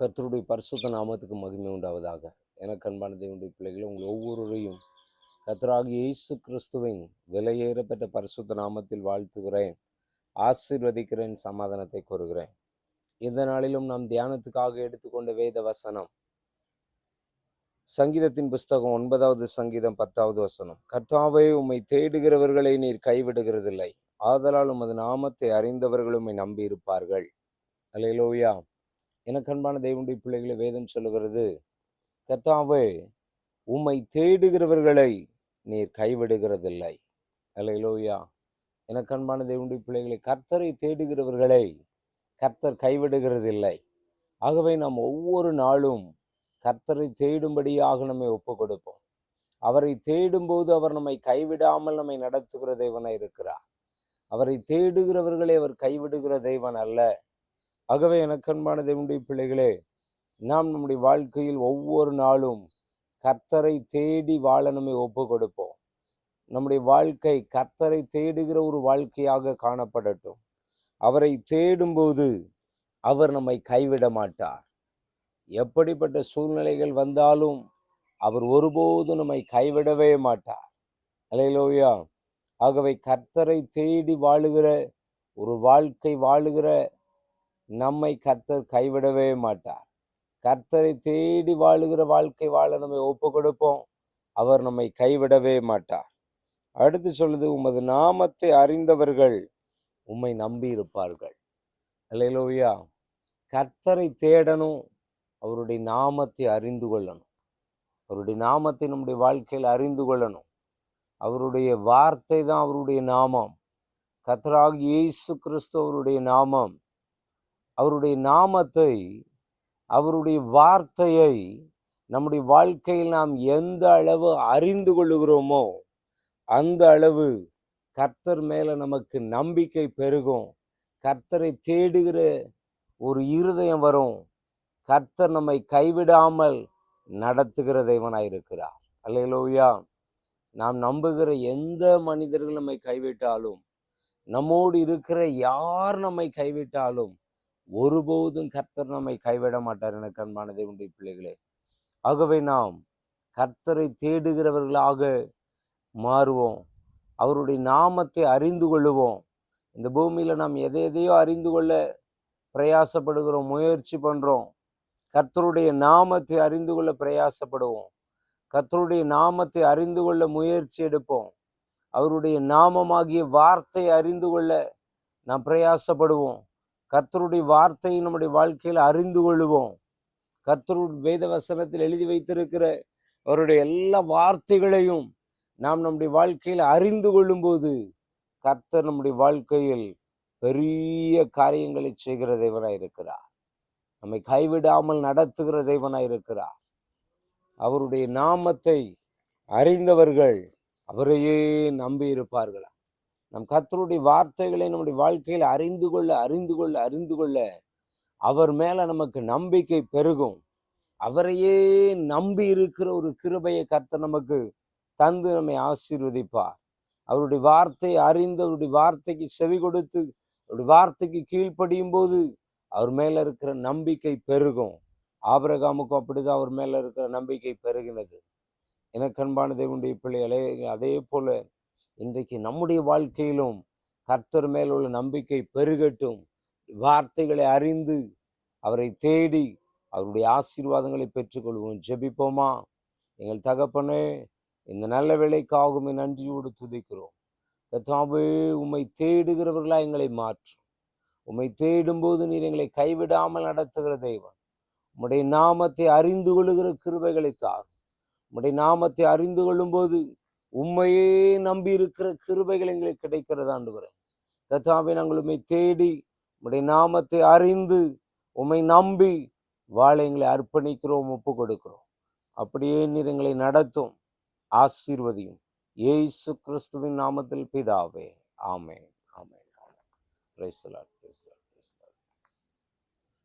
கர்த்தருடைய பரிசுத்த நாமத்துக்கு மகிமை உண்டாவதாக. எனக்கு அன்பான தேவனுடைய பிள்ளைகளும் உங்கள் ஒவ்வொருவரையும் கர்த்தராக இயேசு கிறிஸ்துவின் விலையேறப்பட்ட பரிசுத்த நாமத்தில் வாழ்த்துகிறேன். ஆசீர்வதிக்கிறேன் சமாதானத்தை கூறுகிறேன் இந்த நாளிலும் நாம் தியானத்துக்காக எடுத்துக்கொண்ட வேத வசனம். சங்கீதத்தின் புஸ்தகம் ஒன்பதாவது சங்கீதம் பத்தாவது வசனம். கர்த்தாவே உம்மை தேடுகிறவர்களை நீர் கைவிடுகிறதில்லை. ஆதலால் உமது நாமத்தை அறிந்தவர்களும் நம்பி நம்பியிருப்பார்கள். அலையிலோயா. எனக்கன்பான தெய்வனுடைய பிள்ளைகளை வேதம் சொல்லுகிறது கர்த்தாவே உம்மை தேடுகிறவர்களை நீர் கைவிடுகிறதில்லை. அலையிலோயா எனக்கன்பான தேவனுடைய பிள்ளைகளை கர்த்தரை தேடுகிறவர்களை கர்த்தர் கைவிடுகிறதில்லை. ஆகவே நாம் ஒவ்வொரு நாளும் கர்த்தரை தேடும்படியாக நம்மை ஒப்பு கொடுப்போம் அவரை தேடும்போது அவர் நம்மை கைவிடாமல் நம்மை நடத்துகிற தெய்வனாக இருக்கிறார். அவரை தேடுகிறவர்களை அவர் கைவிடுகிற தெய்வன் அல்ல. ஆகவே எனக்கன்பான தேவனுடைய பிள்ளைகளே நாம் நம்முடைய வாழ்க்கையில் ஒவ்வொரு நாளும் கர்த்தரை தேடி வாழ நம்மை ஒப்பு கொடுப்போம் நம்முடைய வாழ்க்கை கர்த்தரை தேடுகிற ஒரு வாழ்க்கையாக காணப்படட்டும். அவரை தேடும்போது அவர் நம்மை கைவிட மாட்டார். எப்படிப்பட்ட சூழ்நிலைகள் வந்தாலும் அவர் ஒருபோதும் நம்மை கைவிடவே மாட்டார். அலையிலோயா ஆகவே கர்த்தரை தேடி வாழுகிற ஒரு வாழ்க்கை வாழுகிற நம்மை கர்த்தர் கைவிடவே மாட்டார். கர்த்தரை தேடி வாழுகிற வாழ்க்கை வாழ நம்மை ஒப்பு கொடுப்போம் அவர் நம்மை கைவிடவே மாட்டார். அடுத்து சொல்லுது உமது நாமத்தை அறிந்தவர்கள் உம்மை நம்பி இருப்பார்கள் அல்லையிலோயா கர்த்தரை தேடணும் அவருடைய நாமத்தை அறிந்து கொள்ளணும். அவருடைய நாமத்தை நம்முடைய வாழ்க்கையில் அறிந்து கொள்ளணும். அவருடைய வார்த்தை தான் அவருடைய நாமம். கத்தராக இயேசு கிறிஸ்து அவருடைய நாமம். அவருடைய நாமத்தை அவருடைய வார்த்தையை நம்முடைய வாழ்க்கையில் நாம் எந்த அளவு அறிந்து கொள்ளுகிறோமோ அந்த அளவு கர்த்தர் மேலே நமக்கு நம்பிக்கை பெருகும். கர்த்தரை தேடுகிற ஒரு இருதயம் வரும். கர்த்தர் நம்மை கைவிடாமல் நடத்துகிற தெய்வனாயிருக்கிறார் அல்லையிலோயா நாம் நம்புகிற எந்த மனிதர்கள் நம்மை கைவிட்டாலும் நம்மோடு இருக்கிற யார் நம்மை கைவிட்டாலும் ஒருபோதும் கர்த்தர் நம்மை கைவிட மாட்டார் எனக்கு அன்பான தேவனுடைய பிள்ளைகளே. ஆகவே நாம் கர்த்தரை தேடுகிறவர்களாக மாறுவோம். அவருடைய நாமத்தை அறிந்து கொள்ளுவோம். இந்த பூமியில் நாம் எதை எதையோ அறிந்து கொள்ள பிரயாசப்படுகிறோம் முயற்சி பண்ணுறோம் கர்த்தருடைய நாமத்தை அறிந்து கொள்ள பிரயாசப்படுவோம். கர்த்தருடைய நாமத்தை அறிந்து கொள்ள முயற்சி எடுப்போம். அவருடைய நாமமாகிய வார்த்தை அறிந்து கொள்ள நாம் பிரயாசப்படுவோம். கர்த்தருடைய வார்த்தையை நம்முடைய வாழ்க்கையில் அறிந்து கொள்ளுவோம். கர்த்தருடைய வேத வசனத்தில் எழுதி வைத்திருக்கிற அவருடைய எல்லா வார்த்தைகளையும் நாம் நம்முடைய வாழ்க்கையில் அறிந்து கொள்ளும்போது கர்த்தர் நம்முடைய வாழ்க்கையில் பெரிய காரியங்களை செய்கிற தேவனாய் இருக்கிறார். நம்மை கைவிடாமல் நடத்துகிற தேவனாய் இருக்கிறார். அவருடைய நாமத்தை அறிந்தவர்கள் அவரையே நம்பி இருப்பார்களா? நம் கர்த்தருடைய வார்த்தைகளை நம்முடைய வாழ்க்கையில் அறிந்து கொள்ள அறிந்து கொள்ள அறிந்து கொள்ள அவர் மேல நமக்கு நம்பிக்கை பெருகும். அவரையே நம்பி இருக்கிற ஒரு கிருபையை கர்த்தர் நமக்கு தந்து நம்மை ஆசீர்வதிப்பார். அவருடைய வார்த்தை அறிந்து அவருடைய வார்த்தைக்கு செவி கொடுத்து அவருடைய வார்த்தைக்கு கீழ்ப்படியும் போது அவர் மேல இருக்கிற நம்பிக்கை பெருகும். ஆபரகாமுக்கும் அப்படிதான் அவர் மேல இருக்கிற நம்பிக்கை பெருகினது. எனக்கு அன்பான தேவனுடைய பிள்ளைகளே அதே போல இன்றைக்கு நம்முடைய வாழ்க்கையிலும் கர்த்தர் மேல் உள்ள நம்பிக்கை பெருகட்டும். வார்த்தைகளை அறிந்து அவரை தேடி அவருடைய ஆசீர்வாதங்களை பெற்றுக்கொள்வோம். ஜெபிப்போமா? எங்கள் தகப்பனே இந்த நல்ல வேலைக்காகவுமே நன்றியோடு துதிக்கிறோம். கத்தாவே உம்மை தேடுகிறவர்களா எங்களை மாற்றும். உம்மை தேடும்போது நீர் எங்களை கைவிடாமல் நடத்துகிற தெய்வம் உம்முடைய நாமத்தை அறிந்து கொள்ளுகிற கிருபைகளை தாரும். உம்முடைய நாமத்தை அறிந்து கொள்ளும்போது உண்மையே நம்பி இருக்கிற கிருபைகள் எங்களுக்கு கிடைக்கிறது ஆண்டு கத்தாவே நாங்கள் உண்மை தேடி உம்முடைய நாமத்தை அறிந்து உம்மை நம்பி வாழ எங்களை அர்ப்பணிக்கிறோம் ஒப்பு கொடுக்கிறோம். அப்படியே நீர் எங்களை நடத்தும் ஆசீர்வதியும். இயேசு கிறிஸ்துவின் நாமத்தில் பிதாவே. ஆமே ஆமே ஆமே பிரைஸ் தி